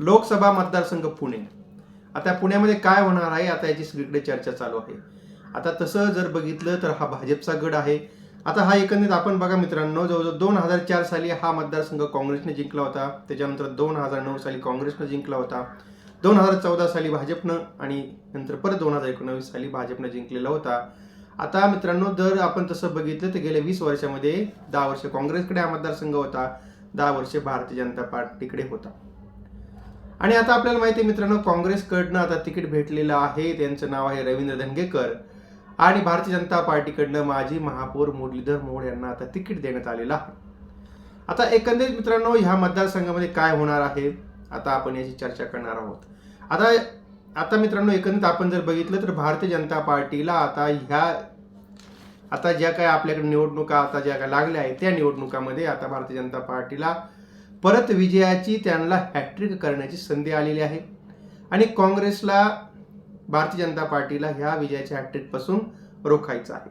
लोकसभा मतदारसंघ पुणे. आता पुण्यामध्ये काय होणार आहे? आता याची सगळीकडे चर्चा चालू आहे. आता तसं जर बघितलं तर हा भाजपचा गड आहे. आता हा एकंदरीत आपण बघा मित्रांनो जवळजवळ दोन हजार चार साली हा मतदारसंघ काँग्रेसने जिंकला होता. त्याच्यानंतर दोन हजार नऊ साली काँग्रेसनं जिंकला होता. दोन हजार चौदा साली भाजपनं आणि नंतर परत दोन हजार एकोणावीस साली भाजपनं जिंकलेला होता. आता मित्रांनो जर आपण तसं बघितलं तर गेल्या वीस वर्षामध्ये दहा वर्ष काँग्रेसकडे हा मतदारसंघ होता. दहा वर्ष भारतीय जनता पार्टीकडे होता. आणि आता आपल्याला माहिती आहे मित्रांनो काँग्रेसकडनं आता तिकीट भेटलेलं आहे. त्यांचं नाव आहे रवींद्र धंगेकर आणि भारतीय जनता पार्टीकडनं माजी महापौर मुरलीधर मोहोळ यांना आता तिकीट देण्यात आलेलं आहे. आता एकंदरीत मित्रांनो ह्या मतदारसंघामध्ये काय होणार आहे? आता आपण याची चर्चा करणार आहोत. आता आता मित्रांनो एकंदरीत आपण जर बघितलं तर भारतीय जनता पार्टीला आता ह्या आता ज्या काय आपल्याकडे निवडणुका आता ज्या काय लागल्या आहेत त्या निवडणुकामध्ये आता भारतीय जनता पार्टीला परत विजयाची त्यांना हॅट्रिक करण्याची संधी आलेली आहे. आणि काँग्रेसला भारतीय जनता पार्टीला ह्या विजयाच्या हॅट्रिकपासून रोखायचं आहे.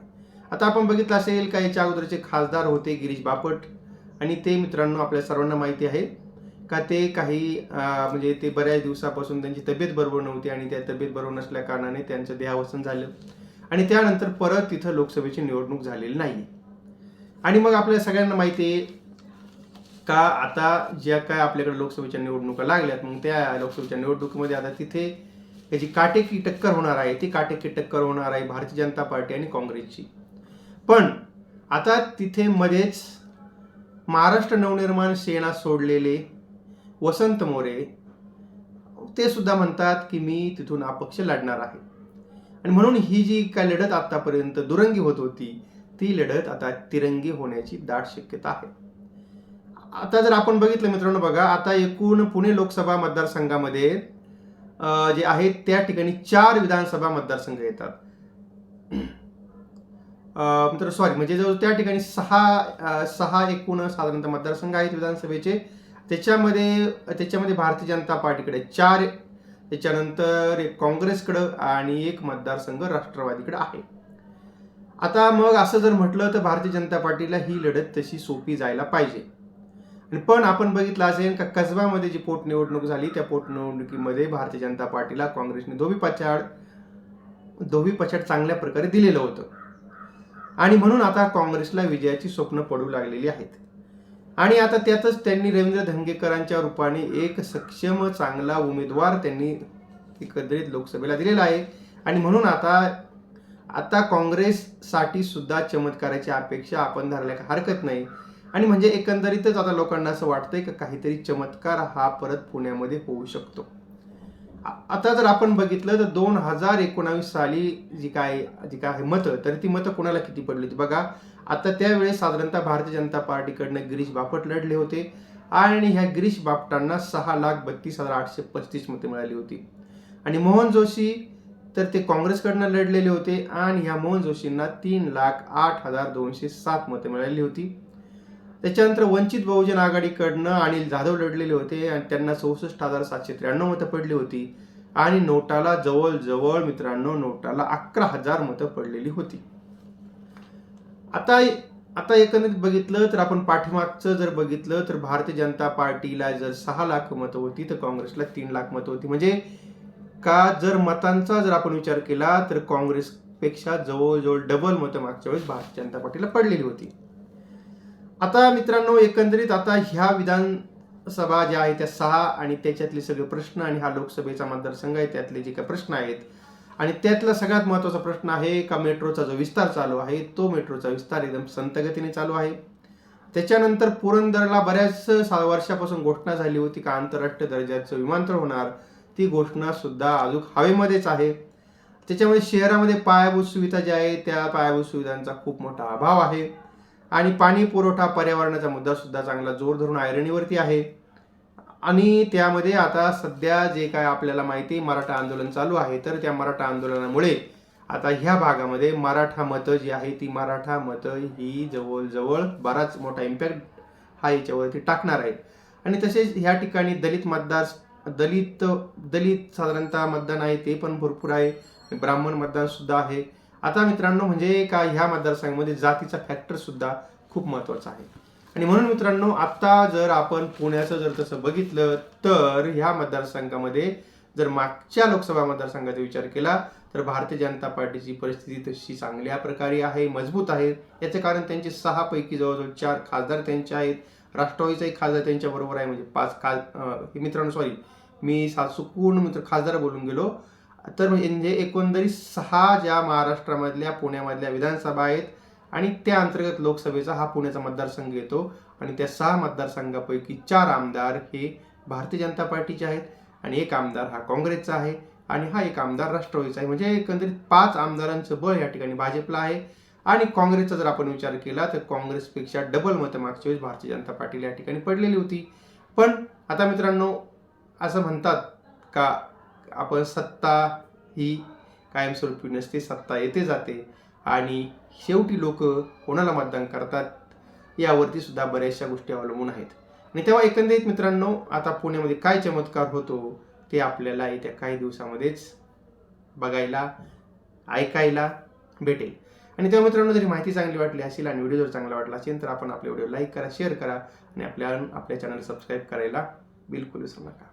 आता आपण बघितलं असेल का याच्या अगोदरचे खासदार होते गिरीश बापट. आणि ते मित्रांनो आपल्या सर्वांना माहिती आहे का ते काही म्हणजे ते बऱ्याच दिवसापासून त्यांची तब्येत बरोबर नव्हती आणि त्या तब्येत बरोबर नसल्या कारणाने त्यांचं देहावसन झालं. आणि त्यानंतर परत तिथं लोकसभेची निवडणूक झालेली नाही आणि मग आपल्या सगळ्यांना माहिती आहे का आता ज्या काय आपल्याकडे लोकसभेच्या निवडणुका लागल्यात मग त्या लोकसभेच्या निवडणुकीमध्ये आता तिथे याची काटेकी टक्कर होणार आहे. ती काटेकी टक्कर होणार आहे भारतीय जनता पार्टी आणि काँग्रेसची. पण आता तिथे मध्येच महाराष्ट्र नवनिर्माण सेना सोडलेले वसंत मोरे ते सुद्धा म्हणतात की मी तिथून अपक्ष लढणार आहे. आणि म्हणून ही जी काय लढत आतापर्यंत दुरंगी होत होती ती लढत आता तिरंगी होण्याची दाट शक्यता आहे. आता जर आपण बघितलं मित्रांनो बघा आता एकूण पुणे लोकसभा मतदारसंघामध्ये जे आहेत त्या ठिकाणी चार विधानसभा मतदारसंघ येतात. मित्र सॉरी म्हणजे जवळ त्या ठिकाणी सहा सहा एकूण साधारणतः मतदारसंघ आहेत विधानसभेचे. त्याच्यामध्ये त्याच्यामध्ये भारतीय जनता पार्टीकडे चार त्याच्यानंतर एक काँग्रेसकडं आणि एक मतदारसंघ राष्ट्रवादीकडे आहे. आता मग असं जर म्हटलं तर भारतीय जनता पार्टीला ही लढत तशी सोपी जायला पाहिजे. आणि पण आपण बघितलं असेल का कसबामध्ये जी पोटनिवडणूक झाली त्या पोटनिवडणुकीमध्ये भारतीय जनता पार्टीला काँग्रेसने धोबी पछाड धोबी पछाड चांगल्या प्रकारे दिलेलं होतं. आणि म्हणून आता काँग्रेसला विजयाची स्वप्न पडू लागलेली आहेत. आणि आता त्यातच त्यांनी रवींद्र धंगेकरांच्या रूपाने एक सक्षम चांगला उमेदवार त्यांनी एकत्रित लोकसभेला दिलेला आहे. आणि म्हणून आता आता काँग्रेससाठी सुद्धा चमत्काराची अपेक्षा आपण धरल्या हरकत नाही. आणि म्हणजे एकंदरीतच आता लोकांना असं वाटतंय की काहीतरी चमत्कार हा परत पुण्यामध्ये होऊ शकतो. आता जर आपण बघितलं तर दोन हजार एकोणावीस साली जी काय जी काय आहे मतं तर ती मतं कोणाला किती पडली होती? बघा आता त्यावेळेस साधारणतः भारतीय जनता पार्टीकडनं गिरीश बापट लढले होते आणि ह्या गिरीश बापटांना सहा लाख बत्तीस हजार आठशे पस्तीस मतं मिळाली होती. आणि मोहन जोशी तर ते काँग्रेसकडनं लढलेले होते आणि ह्या मोहन जोशींना तीन लाख आठ हजार दोनशे सात मतं मिळाली होती. त्याच्यानंतर वंचित बहुजन आघाडीकडनं अनिल जाधव लढलेले होते आणि त्यांना चौसष्ट हजार सातशे त्र्याण्णव मतं पडली होती. आणि नोटाला जवळजवळ मित्रांनो नोटाला अकरा हजार मतं पडलेली होती. आता आता एकंदरीत बघितलं तर आपण पाठीमागचं जर बघितलं तर भारतीय जनता पार्टीला जर सहा लाख मतं होती तर काँग्रेसला तीन लाख मतं होती. म्हणजे का जर मतांचा जर आपण विचार केला तर काँग्रेसपेक्षा जवळजवळ डबल मतं मागच्या वेळेस भारतीय जनता पार्टीला पडलेली होती. आता मित्रांनो एकंदरीत आता ह्या विधानसभा ज्या आहेत त्या सहा आणि त्याच्यातले सगळे प्रश्न आणि हा लोकसभेचा मतदारसंघ आहे त्यातले जे काही प्रश्न आहेत. आणि त्यातला सगळ्यात महत्त्वाचा प्रश्न आहे का मेट्रोचा जो विस्तार चालू आहे तो मेट्रोचा विस्तार एकदम संतगतीने चालू आहे. त्याच्यानंतर पुरंदरला बऱ्याच सा- वर्षापासून घोषणा झाली होती का आंतरराष्ट्रीय दर्जाचं विमानतळ होणार ती घोषणा सुद्धा अजून हवेमध्येच आहे. त्याच्यामुळे शहरामध्ये पायाभूत सुविधा ज्या आहेत त्या पायाभूत सुविधांचा खूप मोठा अभाव आहे. आणि पाणी पुरवठा पर्यावरणाचा मुद्दा सुद्धा चांगला जोर धरून आयरणीवरती आहे. आणि त्यामध्ये आता सध्या जे काय आपल्याला माहिती आहे, मराठा आंदोलन चालू आहे तर त्या मराठा आंदोलनामुळे आता ह्या भागामध्ये मराठा मतं जी आहे ती मराठा मतं ही जवळजवळ बराच मोठा इम्पॅक्ट हा याच्यावरती टाकणार आहे आणि तसेच ह्या ठिकाणी दलित मतदार दलित दलित साधारणतः मतदान आहे ते पण भरपूर आहे. ब्राह्मण मतदानसुद्धा आहे. आता मित्रांनो म्हणजे का ह्या मतदारसंघामध्ये जातीचा फॅक्टर सुद्धा खूप महत्त्वाचा आहे. आणि म्हणून मित्रांनो आता जर आपण पुण्याचं जर तसं बघितलं तर ह्या मतदारसंघामध्ये जर मागच्या लोकसभा मतदारसंघाचा विचार केला तर भारतीय जनता पार्टीची परिस्थिती तशी चांगल्या प्रकारे आहे मजबूत आहे. याचं कारण त्यांचे सहा पैकी जवळजवळ चार खासदार त्यांचे आहेत. राष्ट्रवादीचाही खासदार त्यांच्या बरोबर आहे म्हणजे पाच खास मित्रांनो सॉरी मी सा चुकून मित्र खासदार बोलून गेलो. तर म्हणजे एकंदरीत सहा ज्या महाराष्ट्रामधल्या पुण्यामधल्या विधानसभा आहेत आणि त्या अंतर्गत लोकसभेचा हा पुण्याचा मतदारसंघ येतो. आणि त्या सहा मतदारसंघापैकी चार आमदार हे भारतीय जनता पार्टीचे आहेत आणि एक आमदार हा काँग्रेसचा आहे आणि हा एक आमदार राष्ट्रवादीचा आहे. म्हणजे एकंदरीत पाच आमदारांचं बळ या ठिकाणी भाजपला आहे. आणि काँग्रेसचा जर आपण विचार केला तर काँग्रेसपेक्षा डबल मतं मागच्या वेळेस भारतीय जनता पार्टीला या ठिकाणी पडलेली होती. पण आता मित्रांनो असं म्हणतात का आपण सत्ता ही कायमस्वरूपी नसते सत्ता येते जाते. आणि शेवटी लोक कोणाला मतदान करतात यावरती सुद्धा बऱ्याचशा गोष्टी अवलंबून आहेत. आणि तेव्हा एकंदरीत मित्रांनो आता पुण्यामध्ये काय चमत्कार होतो ते आपल्याला येत्या काही दिवसामध्येच बघायला ऐकायला भेटेल. आणि तेव्हा मित्रांनो जरी माहिती चांगली वाटली असेल आणि व्हिडिओ जर चांगला वाटला असेल तर आपण आपल्या व्हिडिओ लाईक करा शेअर करा आणि आपल्या आपल्या चॅनल सबस्क्राईब करायला बिलकुल विसरू नका.